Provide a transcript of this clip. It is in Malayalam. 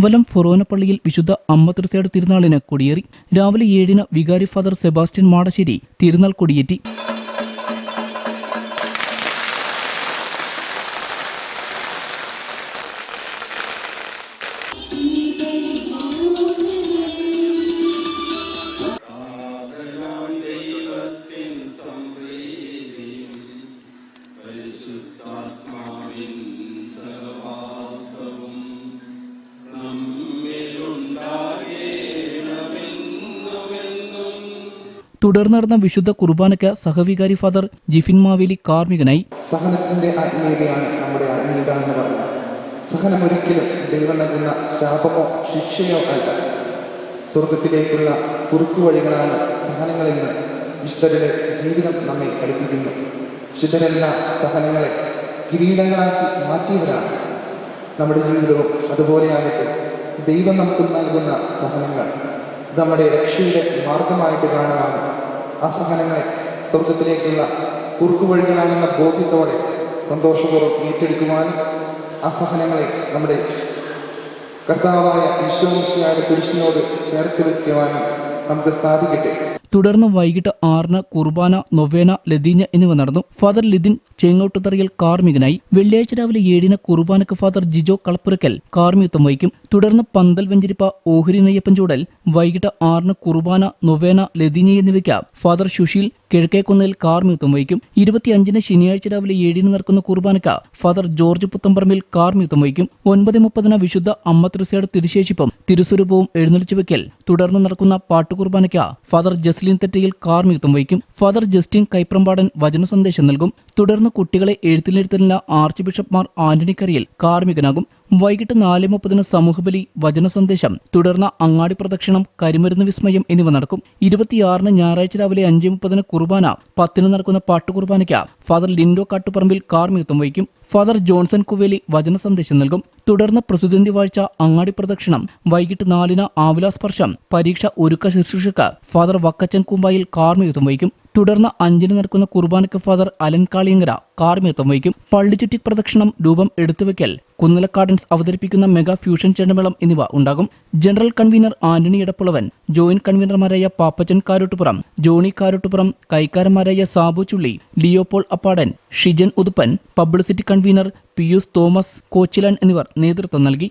വലം ഫൊറോനപ്പള്ളിയിൽ വിശുദ്ധ അമ്മ തൃസയുടെ തിരുനാളിന് കൊടിയേറി. രാവിലെ ഏഴിന് വികാരി ഫാദർ സെബാസ്റ്റ്യൻ മാടശ്ശേരി തിരുനാൾ കൊടിയേറ്റി. തുടർന്ന് നടന്ന വിശുദ്ധ കുർബാനയ്ക്ക് സഹവികാരി ഫാദർ ജിഫിൻ മാവേലി കാർമ്മികനായി. സഹനത്തിന്റെ ആത്മീയതയാണ് നമ്മുടെ ആത്മീയത എന്ന് പറയുന്നത് സഹനം ഒരിക്കലും ദൈവം നൽകുന്ന ശാപമോ ശിക്ഷയോ അല്ല. സ്വർഗത്തിലേക്കുള്ള കുറുക്കു വഴികളാണ് സഹനങ്ങളിൽ നിന്ന് വിശുദ്ധരുടെ ജീവിതം നമ്മെ പഠിപ്പിക്കുന്നു. വിശുദ്ധരെല്ലാം സഹനങ്ങളെ കിരീടങ്ങളാക്കി മാറ്റിയവരാണ്. നമ്മുടെ ജീവിതവും അതുപോലെയാകട്ടെ ദൈവം നമുക്ക് നൽകുന്ന സഹനങ്ങൾ നമ്മുടെ രക്ഷയുടെ മാർഗമായിട്ട് കാണുവാനും ആ സഹനങ്ങളെ സ്വർഗത്തിലേക്കുള്ള കുറുക്കുവഴികളാണെന്ന ബോധ്യത്തോടെ സന്തോഷപൂർവം ഏറ്റെടുക്കുവാനും ആ സഹനങ്ങളെ നമ്മുടെ കർത്താവായ ഈശോമിശിയായ പുരുഷനോട് ചേർത്ത് വയ്ക്കുവാനും നമുക്ക് സാധിക്കട്ടെ. തുടർന്ന് വൈകിട്ട് ആറിന് കുർബാന നൊവേന ലതീഞ്ഞ എന്നിവ നടന്നു. ഫാദർ ലിതിൻ ചെങ്ങോട്ടുതറിയൽ കാർമികനായി വെള്ളിയാഴ്ച രാവിലെ ഏഴിന് കുർബാനക്ക് ഫാദർ ജിജോ കളപ്പുരക്കൽ കാർമ്മികത്വം വഹിക്കും. തുടർന്ന് പന്തൽ വെഞ്ചിരിപ്പ ഓഹരി നെയ്യപ്പൻ ചൂടൽ വൈകിട്ട് ആറിന് കുർബാന നൊവേന ലതിനി എന്നിവയ്ക്ക് ഫാദർ സുശീൽ കിഴക്കേക്കുന്നതിൽ കാർമ്യൂത്തം വഹിക്കും. ഇരുപത്തിയഞ്ചിന് ശനിയാഴ്ച രാവിലെ ഏഴിന് നടക്കുന്ന കുർബാനയ്ക്ക് ഫാദർ ജോർജ് പുത്തമ്പറമ്പിൽ കാർമ്യൂത്തം വഹിക്കും. ഒൻപത് മുപ്പതിന് വിശുദ്ധ അമ്മ തൃസയുടെ തിരുശേഷിപ്പും തിരുസ്വരൂപവും എഴുന്നള്ളിച്ചു വയ്ക്കൽ തുടർന്ന് നടക്കുന്ന പാട്ടുകുർബാനയ്ക്ക് ഫാദർ ജസ്ലിൻ തെറ്റയിൽ കാർമ്യൂത്തം വഹിക്കും. ഫാദർ ജസ്റ്റിൻ കൈപ്രമ്പാടൻ വചന സന്ദേശം നൽകും. തുടർന്ന് കുട്ടികളെ എഴുത്തിനിരുത്തലിന് ആർച്ച് ബിഷപ്പ്മാർ ആന്റണി കറിയിൽ കാർമ്മികനാകും. വൈകിട്ട് നാല് മുപ്പതിന് സമൂഹബലി വചന സന്ദേശം തുടർന്ന് അങ്ങാടി പ്രദക്ഷിണം കരിമരുന്ന് വിസ്മയം എന്നിവ നടക്കും. ഇരുപത്തിയാറിന് ഞായറാഴ്ച രാവിലെ അഞ്ച് മുപ്പതിന് കുർബാന പത്തിന് നടക്കുന്ന പാട്ടുകുർബാനയ്ക്ക് ഫാദർ ലിൻഡോ കാട്ടുപറമ്പിൽ കാർമ്മികത്വം വഹിക്കും. ഫാദർ ജോൺസൺ കുവേലി വചന സന്ദേശം നൽകും. തുടർന്ന് പ്രസിദ്ധന്തി വാഴ്ച അങ്ങാടി പ്രദക്ഷിണം. വൈകിട്ട് നാലിന് ആവിലാസ്പർശം പരീക്ഷ ഒരുക്ക ശുശ്രൂഷക്ക് ഫാദർ വക്കച്ചൻ കുമ്പായിൽ കാർമ്മികത്വം വഹിക്കും. തുടർന്ന് അഞ്ചിന് നടക്കുന്ന കുർബാനയ്ക്ക് ഫാദർ അലൻ കാളിയങ്കര കാർമ്മികത്വം വഹിക്കും. പള്ളിച്ചുറ്റി പ്രദക്ഷിണം രൂപം എടുത്തുവെക്കൽ ഗാർഡൻസ് അവതരിപ്പിക്കുന്ന മെഗാ ഫ്യൂഷൻ ചെണ്ടമേളം എന്നിവ ഉണ്ടാകും. General convener Antony Edappulavan joint കൺവീനർമാരായ Pappachan Karottupuram Johny Karottupuram കൈക്കാരന്മാരായ സാബു ചുള്ളി ലിയോപോൾ അപ്പാടൻ ഷിജൻ ഉതുപ്പൻ പബ്ലിസിറ്റി കൺവീനർ പിയൂസ് തോമസ് കോച്ചിലാൻ എന്നിവർ നേതൃത്വം നൽകി.